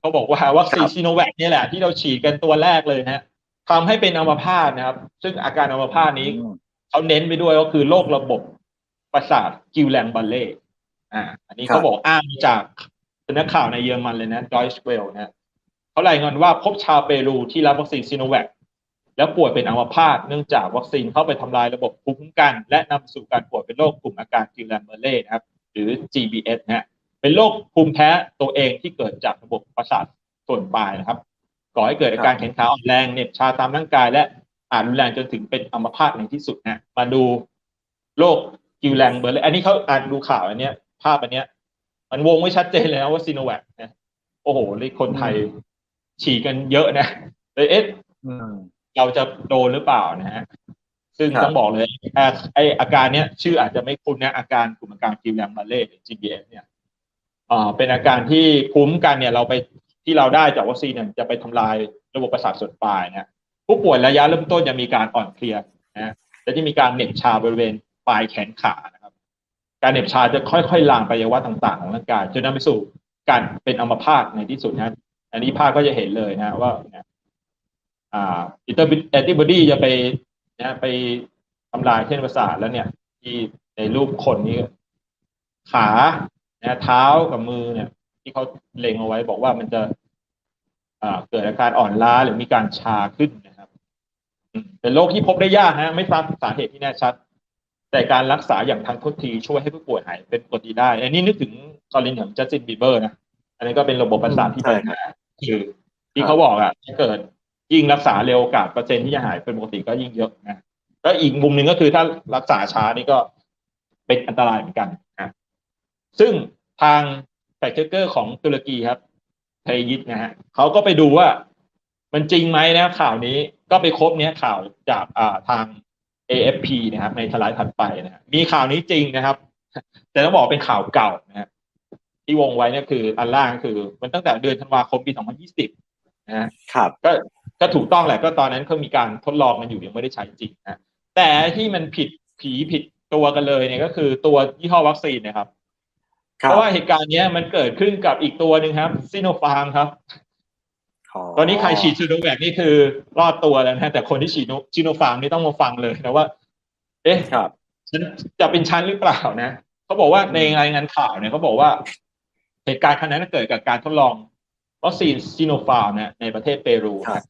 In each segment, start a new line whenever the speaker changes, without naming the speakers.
เขาบอกว่าวัคซีนซีโนแวคเนี่ยแหละที่เราฉีดกันตัวแรกเลยนะฮะทำให้เป็นอัมพาตนะครับ ซึ่งอาการอัมพาตนี้
อืม
เขาเน้นไปด้วยก็คือโรคระบบประสาทกิวแลงบัลเล่อ่า อันนี้เขาบอกอ้างมาจากเป็นนักข่าวในเยอรมันเลยนะดอยช์เวลนะเขารายงานว่าพบชาวเปรูที่รับวัคซีนซีโนแวคแล้วป่วยเป็นอัมพาตเนื่องจากวัคซีนเข้าไปทำลายระบบภูมิคุ้มกัน และนำไปสู่การป่วยเป็นโรคกลุ่มอาการกิวแลงบัลเล่นะครับ หรือ GBS นะฮะ เป็นโรคภูมิแพ้ตัวเองที่เกิดจากระบบประสาทส่วนปลายนะครับก่อให้เกิดอาการแขนขาอ่อนแรงเหน็บชาตามร่างกายและอาจรุนแรงจนถึงเป็นอัมพาตในที่สุดนะมาดูโรคกิวแลงเบอร์เลยอันนี้เขาอ่านดูข่าวอันเนี้ย ภาพอันเนี้ย มันวงไว้ชัดเจนเลยนะว่าซีโนแวคนะโอ้โหเลยคนไทยฉีดกันเยอะนะเลยเอ๊ะเราจะโดนหรือเปล่านะฮะซึ่งต้องบอกเลยอาไออาการเนี้ย ชื่ออาจจะไม่คุ้นนะอาการกลุ่มอาการกิวแลงมาเล่ GBS เนี่ย เป็นอาการที่ภูมิคุ้มกันเนี่ยเราไปที่เราได้จากวัคซีนเนี่ยจะไปทำลายระบบประสาทส่วนปลายนะผู้ป่วยระยะเริ่มต้นจะมีการอ่อนเพลียนะและจะมีการเหน็บชาบริเวณปลายแขนขานะครับ การเหน็บชาจะค่อยๆลามไปอวัยวะต่างๆ ของร่างกายจนนำไปสู่การเป็นอัมพาตในที่สุดนะอันนี้ภาพก็จะเห็นเลยนะว่านะอ่าอินเตอร์แอนติบอดีจะไปนะไปทำลายเส้นประสาทแล้วเนี่ย ที่ในรูปคนนี้ขา นะเท้ากับมือเนี่ย ที่เขาเล็งเอาไว้บอกว่ามันจะเกิดอาการอ่อนล้าหรือมีการชาขึ้นนะครับเป็นโรคที่พบได้ยากนะไม่ทราบสาเหตุที่แน่ชัด แต่การรักษาอย่างทันท่วงทีช่วยให้ผู้ป่วยหายเป็นปกติได้ อันนี้นึกถึงกรณีของจัสตินบีเบอร์นะอันนี้ก็เป็นระบบประสาทที่
ใช่
ปัญ
ครับ
หาคือที่เขาบอกอะถ้าเกิดยิ่งรักษาเร็วโอกาสเปอร์เซ็นต์ที่จะหายเป็นปกติก็ยิ่งเยอะนะแล้วอีกมุมหนึ่งก็คือถ้ารักษาช้านี่ก็เป็นอันตรายเหมือนกัน ซึ่งทางแฟกเกอร์ของตุรกีครับเทยิดนะฮะเขาก็ไปดูว่า มันจริงไหมนะข่าวนี้ก็ไปคบเนี้ยข่าวจากอ่าทาง AFP นะครับในสไลด์ถัดไปนะฮะมีข่าวนี้จริงนะครับ แต่ต้องบอกเป็นข่าวเก่านะฮะที่วงไว้เนี่ยคืออันล่างคือ มันตั้งแต่เดือนธันวาคมปี 2020นะฮะ
ครับ
ก็ก็ถูกต้องแหละก็ตอนนั้นเขามีการทดลองกันอยู่ยังไม่ได้ใช้จริงนะแต่ที่มันผิดผีผิดตัวกันเลยเนี่ยก็คือตัวยี่ห้อวัคซีนนะครับ
ครั
เพ
บ
ราะว่าเหตุการณ์เนี้ยมันเกิดขึ้นกับอีกตัวหนึ่งครับซิโนฟาร์มครับตอนนี้ใครฉีดซีโนแวคนี่คือรอดตัวแล้วนะแต่คนที่ฉีดซีโนฟาร์มนี่ต้องมาฟังเลยนะว่า เอ๊ะ
ครับ
ฉันจะเป็นชั้นหรือเปล่านะเขาบอกว่าในรายงานข่าวเนี่ยเขาบอกว่า เหตุการณ์ครั้งนั้นเกิดกับการทดลองวัคซีนซีโนฟาร์มเนี่ยในประเทศเปรู
ครับ
นะ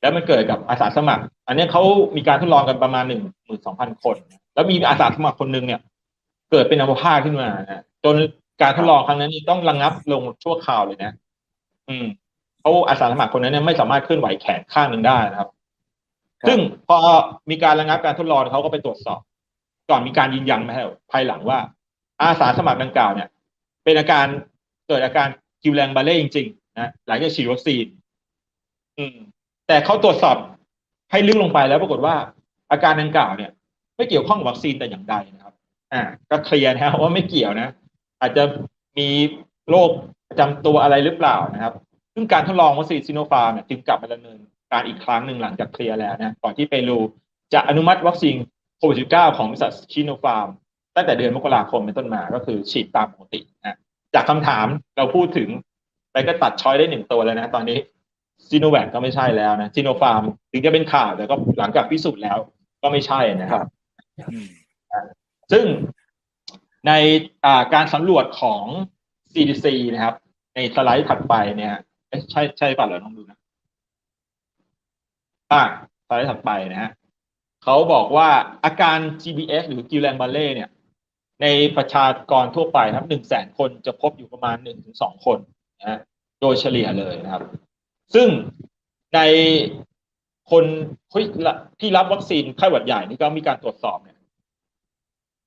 แล้วมันเกิดกับอาสาสมัคร อันเนี้ยเขามีการทดลองกันประมาณหนึ่งหมื่นสองพันคน แล้วมีอาสาสมัครคนหนึ่งเนี่ย เกิดเป็นอัมพาตขึ้นมานะ จนการทดลองครั้งนั้นนี่ต้องระงับลงชั่วคราวเลยนะ อืมเขาอาสาสมัครคนนั้นเนี่ยไม่สามารถเคลื่อนไหวแขนข้างหนึ่งได้นะครับ
ครับ
ซึ่งพอมีการระงับการทดลองเขาก็ไปตรวจสอบ ก่อนมีการยืนยันมาให้ภายหลังว่า อาสาสมัครดังกล่าวเนี่ย เป็นอาการเกิดอาการกิวแรงบาเล่จริงๆนะหลังจากฉีดวัคซีน อืม แต่เขาตรวจสอบให้ลึกลงไปแล้วปรากฏว่า อาการดังกล่าวเนี่ย ไม่เกี่ยวข้องกับวัคซีนแต่อย่างใดนะครับ อ่า ก็เคลียร์นะว่าไม่เกี่ยวนะ อาจจะมีโรคประจำตัวอะไรหรือเปล่านะครับ ซึ่งการทดลองวัคซีนซิโนฟาร์มเนี่ยจึงกลับมาดำเนินการอีกครั้งหนึ่งหลังจากเคลียร์แล้วนะก่อนที่เปรูจะอนุมัติวัคซีนโควิด -19 ของบริษัทซิโนฟาร์มตั้งแต่เดือนมกราคมเป็นต้นมาก็คือฉีดตามปกตินะจากคำถามเราพูดถึงไปก็ตัดช้อยได้หนึ่งตัวแล้วนะ ตอนนี้ซีโนแวคก็ไม่ใช่แล้วนะซิโนฟาร์มถึงจะเป็นข่าวแต่ก็หลังจากพิสูจน์แล้วก็ไม่ใช่นะครับ
อืม
ซึ่ง ในการสำรวจของ CDC นะครับ ในสไลด์ถัดไปเนี่ยใช่ใช่ป่ะเหราต้องดูนะอ่าสไลด์ถัดไปนะฮะเขาบอกว่าอาการ GBS หรือ Guillain Barré เนี่ย ในประชากรทั่วไปครับหนึ่งแสนคนจะพบอยู่ประมาณหนึ่งถึงสองคนนะฮะโดยเฉลี่ยเลยนะครับ ซึ่งในคนที่รับวัคซีนไข้หวัดใหญ่นี่ก็มีการตรวจสอบเนี่ย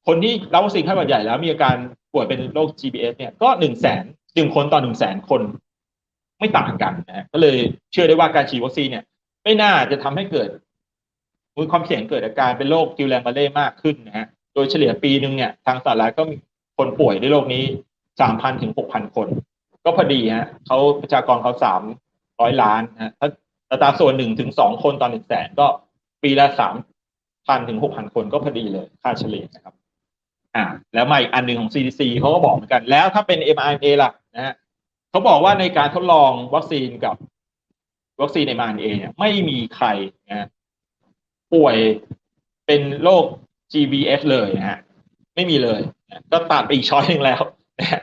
คนที่รับวัคซีนไข้หวัดใหญ่แล้วมีอาการป่วยเป็นโรค GBS เนี่ยก็หนึ่งแสนหนึ่งคนต่อหนึ่งแสนคนไม่ต่างกันนะฮะก็เลยเชื่อได้ว่าการฉีดวัคซีนเนี่ย ไม่น่าจะทำให้เกิดมีความเสี่ยงเกิดอาการเป็นโรคกิวแลงบาเล่มากขึ้นนะฮะโดยเฉลี่ยปีหนึ่งเนี่ย ทางสหรัฐก็มีคนป่วยด้วยโรคนี้สามพันถึงหกพันคน ก็พอดีฮะเขาประชากรเขาสามร้อยล้านนะฮะถ้าอัตราส่วนหนึ่งถึงสองคนต่อหนึ่งแสนก็ปีละสามพันถึงหกพันคนก็พอดีเลยค่าเฉลี่ยนะครับ อ่าแล้วมาอีกอันหนึ่งของ CDC เขาก็บอกเหมือนกัน แล้วถ้าเป็น mRNA ล่ะนะฮะเขาบอกว่าในการทดลองวัคซีนกับวัคซีนในมานเองเนี่ยไม่มีใครนะฮะป่วยเป็นโรค GBS เลยนะฮะไม่มีเลยนะก็ตัดไปอีกช้อยหนึ่งแล้วนะฮะ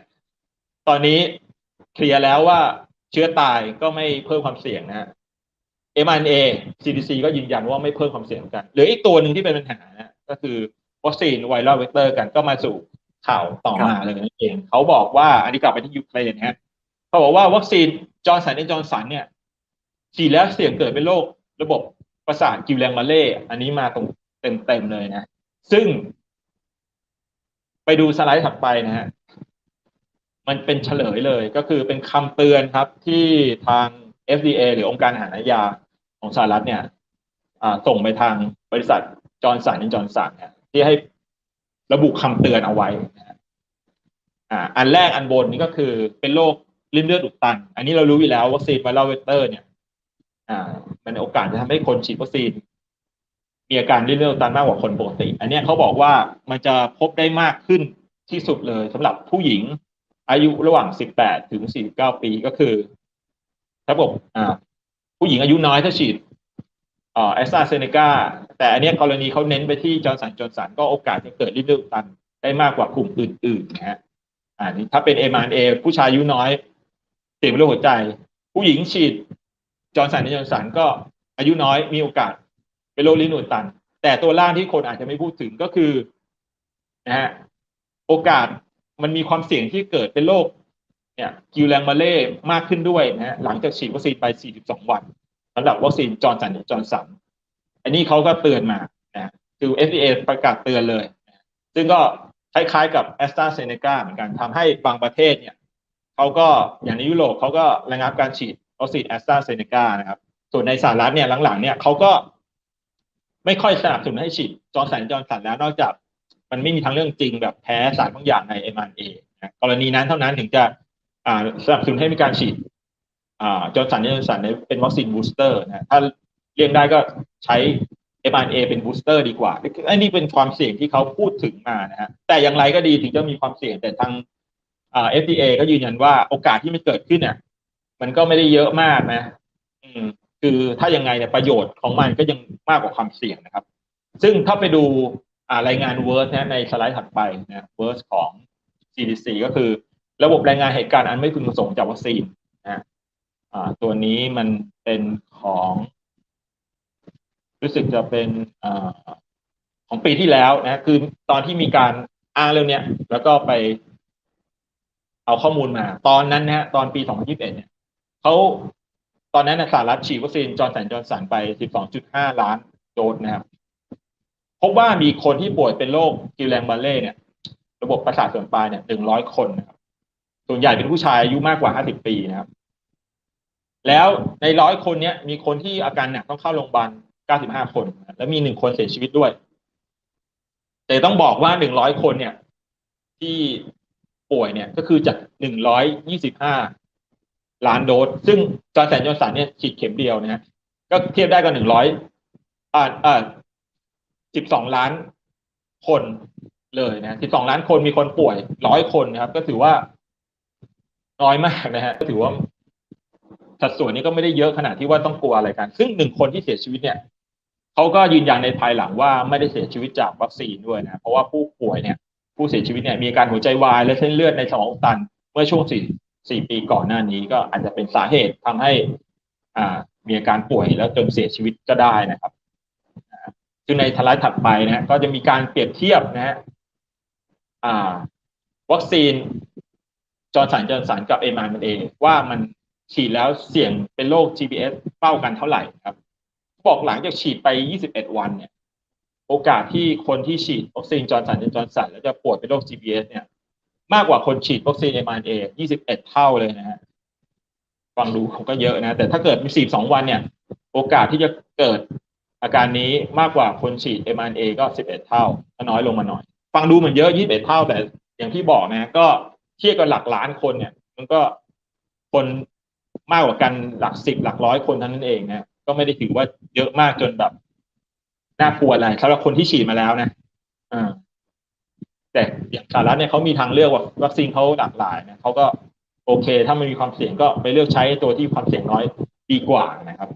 ตอนนี้เคลียร์แล้วว่าเชื้อตายก็ไม่เพิ่มความเสี่ยงนะฮะ mRNA CDC ก็ยืนยันว่าไม่เพิ่มความเสี่ยงกันหลืออีกตัวหนึ่งที่เป็นปัญหานะก็คือ วัคซีนไวรัลเวกเตอร์กันก็มาสู่ข่าวต่อมาเลยนั่นเองเขาบอกว่าอันนี้กลับไปที่ยูเครนนะฮะเขาบอกว่าวัคซีนจอร์นสันและจอร์นสันเนี่ยฉีดแล้วเสี่ยงเกิดเป็นโรคระบบประสาทกิวแรงมาเล่อันนี้มาตรงเต็มๆเลยนะ ซึ่ง ไปดูสไลด์ถัดไปนะฮะมันเป็นเฉลยเลยก็คือเป็นคำเตือนครับที่ทาง FDA หรือองค์การอาหารและยาของสหรัฐเนี่ยอ่าส่งไปทางบริษัทจอร์นสันจอร์นสันเนี่ย ที่ให้ระบุคำเตือนเอาไว้นะอ่าอันแรกอันบนนี่ก็คือเป็นโรคริ่มเลือดอุดตัน อันนี้เรารู้อยู่แล้ววัคซีนไวรัลเวกเตอร์เนี่ย อ่า มันโอกาสจะทำให้คนฉีดวัคซีน มีอาการริ่มเลือดอุดตันมากกว่าคนปกติ อันนี้เขาบอกว่ามันจะพบได้มากขึ้นที่สุดเลยสำหรับผู้หญิงอายุระหว่าง 18 ถึง 49 ปีก็คือถ้าบอกอ่า ผู้หญิงอายุน้อยถ้าฉีด แอสตราเซเนกาแต่อันนี้กรณีเขาเน้นไปที่จอร์นสันจอร์นสันก็โอกาสจะเกิดริ่มเลือดอุดตันได้มากกว่ากลุ่มอื่นๆนะฮะอ่านี่ถ้าเป็น m อ a ผู้ชายอายุน้อยเสี่ยงเป็นโรคหัวใจ ผู้หญิงฉีดจอร์นสันจอร์นสันก็อายุน้อยมีโอกาสเป็นโรคลิ้นอุดตัน แต่ตัวล่างที่คนอาจจะไม่พูดถึงก็คือนะฮะโอกาสมันมีความเสี่ยงที่เกิดเป็นโรคเนี่ยกิวแรงมาเล่มากขึ้นด้วยนะฮะหลังจากฉีดวัคซีนไป 42 วัน สำหรับวัคซีนจอร์นสันจอร์นสันอันนี้เขาก็เตือนมานะคือ FDA ประกาศเตือนเลย ซึ่งก็คล้ายๆกับ a s t r a z เซ e c a เหมือนกันทำให้บางประเทศเนี่ยเขาก็อย่างในยุโรปเขาก็ระงับการฉีดวัคซีน a s t r a z เซ e c a นะครับ ส่วนในสหรัฐเนี่ยหลังๆ เนี่ยเขาก็ไม่ค่อยสนับสนุนให้ฉีดจอร์นสันจอร์นสันแล้วนอกจากมันไม่มีทางเรื่องจริงแบบแพ้สารบางอย่างใน mRNA นะกรณีนั้นเท่านั้นถึงจะอ่าสนับสนุนให้มีการฉีด อ่าจอร์นสันจอร์นสันเป็นวัคซีนบูสเตอร์นะถ้าเลี่ยงได้ก็ใช้ mRNA เป็นบูสเตอร์ดีกว่าอันนี้เป็นความเสี่ยงที่เขาพูดถึงมานะฮะแต่อย่างไรก็ดีถึงจะมีความเสี่ยงแต่ทางเอ่า FDA ก็ยืนยันว่าโอกาสที่มันเกิดขึ้นเนี่ยมันก็ไม่ได้เยอะมากนะ อืม คือถ้ายังไงเนี่ยประโยชน์ของมันก็ยังมากกว่าความเสี่ยงนะครับ ซึ่งถ้าไปดูรายงาน w o r d นะในสไลด์ถัดไปนะ w o r d ของ CDC ก็คือ ระบบรายงานเหตุการณ์อันไม่พึงประสงค์จากวัคซีน ตัวนี้มันเป็นของ รู้สึกจะเป็นอ่าของปีที่แล้วนะ คือตอนที่มีการอ้างเรื่องเนี้ยแล้วก็ไปเอาข้อมูลมา ตอนนั้นนะฮะตอนปี 2021 เนี่ยเขาตอนนั้นนะสหรัฐฉีดวัคซีนจอร์นสันจอร์นสันไป 12.5 ล้านโดสนะครับพบว่ามีคนที่ป่วยเป็นโรคกิลแลงบาเล่เนี่ย ระบบประสาทส่วนปลายเนี่ย 100 คนนะครับส่วนใหญ่เป็นผู้ชายอายุมากกว่า 50 ปีนะครับ แล้วในร้อยคนเนี้ยมีคนที่อาการหนักต้องเข้าโรงพยาบาล 95 คน แล้วมีหนึ่งคนเสียชีวิตด้วย แต่ต้องบอกว่า 100 คนเนี่ย ที่ป่วยเนี่ยก็คือจาก 125 ล้านโดส ซึ่งจอร์นสันจอนสันเนี่ยฉีดเข็มเดียวนะฮะก็เทียบได้กับ 100อ่าอ่า12 ล้านคนเลยนะ 12 ล้านคนมีคนป่วยร้อยคนนะครับ ก็ถือว่าน้อยมากนะฮะก็ถือว่า สัดส่วนนี้ก็ไม่ได้เยอะขนาดที่ว่าต้องกลัวอะไรกัน ซึ่งหนึ่งคนที่เสียชีวิตเนี่ยเขาก็ยืนยันในภายหลังว่าไม่ได้เสียชีวิตจากวัคซีนด้วยนะ เพราะว่าผู้ป่วยเนี่ยผู้เสียชีวิตเนี่ยมีอาการหัวใจวาย และเส้นเลือดในสมองอุดตัน เมื่อช่วงสี่สี่ปีก่อนหน้านี้ก็อาจจะเป็นสาเหตุทำให้อ่ามีอาการป่วยแล้วจนเสียชีวิตก็ได้นะครับซึ่งในทลายถัดไปนะฮะก็จะมีการเปรียบเทียบนะฮะอ่าวัคซีนจอร์นสันจอร์นสันกับเอมามันเองว่ามัน ฉีดแล้วเสี่ยงเป็นโรค GBS เป้ากันเท่าไหร่ครับบอกหลังจากฉีดไป 21 วันเนี่ย โอกาสที่คนที่ฉีดวัคซีนจอร์สันจอร์สันแล้วจะป่วยเป็นโรค GBS เนี่ย มากกว่าคนฉีดวัคซีน mRNA 21 เท่าเลยนะฮะฟังดูเขาก็เยอะนะ แต่ถ้าเกิดมี 42 วันเนี่ย โอกาสที่จะเกิดอาการนี้มากกว่าคนฉีด mRNA ก็ 11 เท่าก็น้อยลงมาหน่อย ฟังดูเหมือนเยอะ 21 เท่า แต่อย่างที่บอกนะ ก็เทียบกับหลักล้านคนเนี่ย มันก็คน มากกว่ากันหลักสิบหลักร้อยคนเท่านั้นเองนะก็ไม่ได้ถือว่าเยอะมากจนแบบน่ากลัวอะไรสำหรับคนที่ฉีดมาแล้วนะอ่าแต่อย่างสหรัฐเนี่ยเขามีทางเลือกว่าวัคซีนเขาหลากหลายนะเขาก็โอเค ถ้ามันมีความเสี่ยงก็ไปเลือกใช้ตัวที่ความเสี่ยงน้อยดีกว่านะครับ